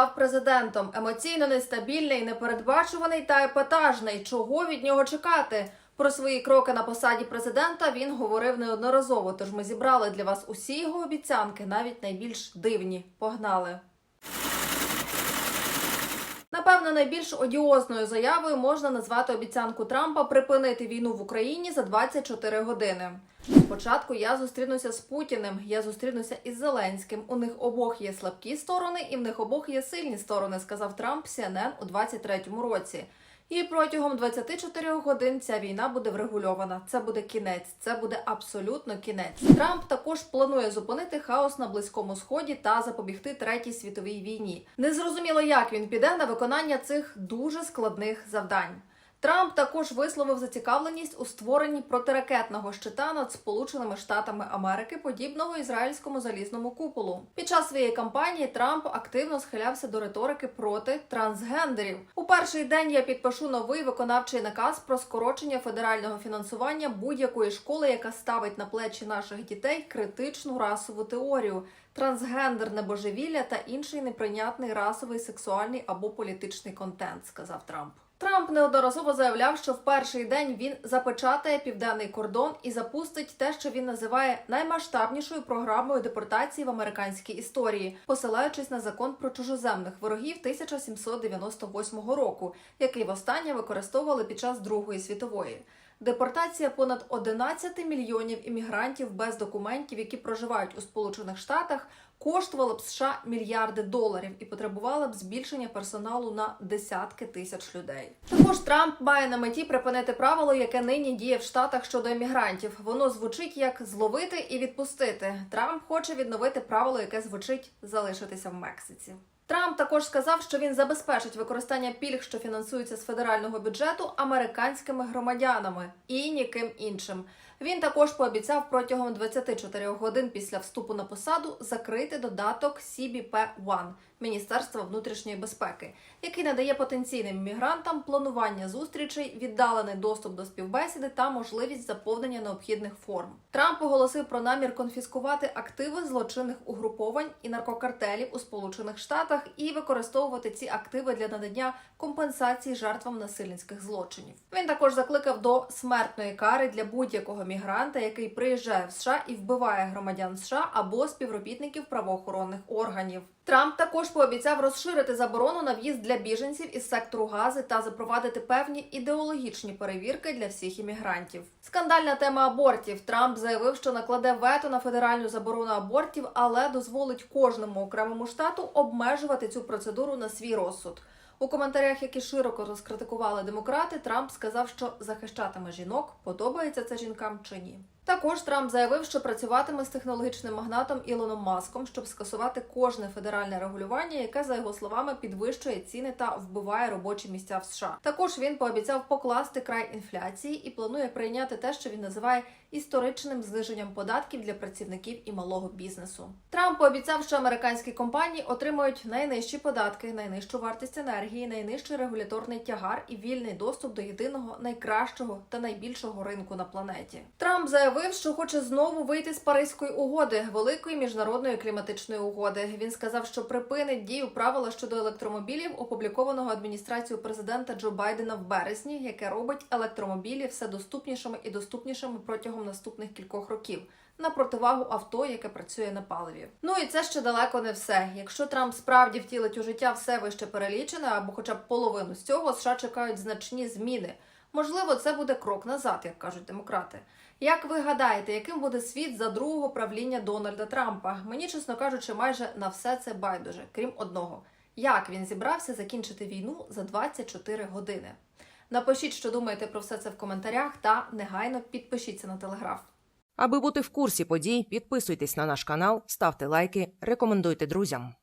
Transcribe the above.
став президентом. Емоційно нестабільний, непередбачуваний та епатажний. Чого від нього чекати? Про свої кроки на посаді президента він говорив неодноразово. Тож ми зібрали для вас усі його обіцянки, навіть найбільш дивні. Погнали! Напевно, найбільш одіозною заявою можна назвати обіцянку Трампа припинити війну в Україні за 24 години. Спочатку я зустрінуся з Путіним, я зустрінуся із Зеленським. У них обох є слабкі сторони, і в них обох є сильні сторони, сказав Трамп CNN у 23-му році. І протягом 24 годин ця війна буде врегульована. Це буде кінець, це буде абсолютно кінець. Трамп також планує зупинити хаос на близькому сході та запобігти третій світовій війні. Незрозуміло, як він піде на виконання цих дуже складних завдань. Трамп також висловив зацікавленість у створенні протиракетного щита над Сполученими Штатами Америки, подібного ізраїльському залізному куполу. Під час своєї кампанії Трамп активно схилявся до риторики проти трансгендерів. У перший день я підпишу новий виконавчий наказ про скорочення федерального фінансування будь-якої школи, яка ставить на плечі наших дітей критичну расову теорію. Трансгендерне божевілля та інший неприйнятний расовий, сексуальний або політичний контент, сказав Трамп. Трамп неодноразово заявляв, що в перший день він запечатає південний кордон і запустить те, що він називає наймасштабнішою програмою депортації в американській історії, посилаючись на закон про чужоземних ворогів 1798 року, який востаннє використовували під час Другої світової. Депортація понад 11 мільйонів іммігрантів без документів, які проживають у Сполучених Штатах, коштувала б США мільярди доларів і потребувала б збільшення персоналу на десятки тисяч людей. Також Трамп має на меті припинити правило, яке нині діє в Штатах щодо іммігрантів. Воно звучить як зловити і відпустити. Трамп хоче відновити правило, яке звучить залишитися в Мексиці. Трамп також сказав, що він забезпечить використання пільг, що фінансуються з федерального бюджету, американськими громадянами і ніким іншим. Він також пообіцяв протягом 24 годин після вступу на посаду закрити додаток CBP-1 Міністерства внутрішньої безпеки, який надає потенційним мігрантам планування зустрічей, віддалений доступ до співбесіди та можливість заповнення необхідних форм. Трамп оголосив про намір конфіскувати активи злочинних угруповань і наркокартелів у Сполучених Штатах і використовувати ці активи для надання компенсації жертвам насильницьких злочинів. Він також закликав до смертної кари для будь-якого мігранта, який приїжджає в США і вбиває громадян США або співробітників правоохоронних органів. Трамп також пообіцяв розширити заборону на в'їзд для біженців із сектору Гази та запровадити певні ідеологічні перевірки для всіх іммігрантів. Скандальна тема абортів. Трамп заявив, що накладе вето на федеральну заборону абортів, але дозволить кожному окремому штату обмежувати цю процедуру на свій розсуд. У коментарях, які широко розкритикували демократи, Трамп сказав, що захищатиме жінок, подобається це жінкам чи ні. Також Трамп заявив, що працюватиме з технологічним магнатом Ілоном Маском, щоб скасувати кожне федеральне регулювання, яке за його словами підвищує ціни та вбиває робочі місця в США. Також він пообіцяв покласти край інфляції і планує прийняти те, що він називає історичним зниженням податків для працівників і малого бізнесу. Трамп пообіцяв, що американські компанії отримають найнижчі податки, найнижчу вартість енергії, найнижчий регуляторний тягар і вільний доступ до єдиного найкращого та найбільшого ринку на планеті. Трамп заявив, що хоче знову вийти з Паризької угоди, великої міжнародної кліматичної угоди. Він сказав, що припинить дію правила щодо електромобілів, опублікованого адміністрацією президента Джо Байдена в березні, яке робить електромобілі все доступнішими і доступнішими протягом наступних кількох років. На противагу авто, яке працює на паливі. Ну і це ще далеко не все. Якщо Трамп справді втілить у життя все вище перелічене, або хоча б половину з цього, США чекають значні зміни. Можливо, це буде крок назад, як кажуть демократи. Як ви гадаєте, яким буде світ за другого правління Дональда Трампа? Мені, чесно кажучи, майже на все це байдуже, крім одного: як він зібрався закінчити війну за 24 години? Напишіть, що думаєте про все це в коментарях, та негайно підпишіться на телеграф. Аби бути в курсі подій, підписуйтесь на наш канал, ставте лайки, рекомендуйте друзям.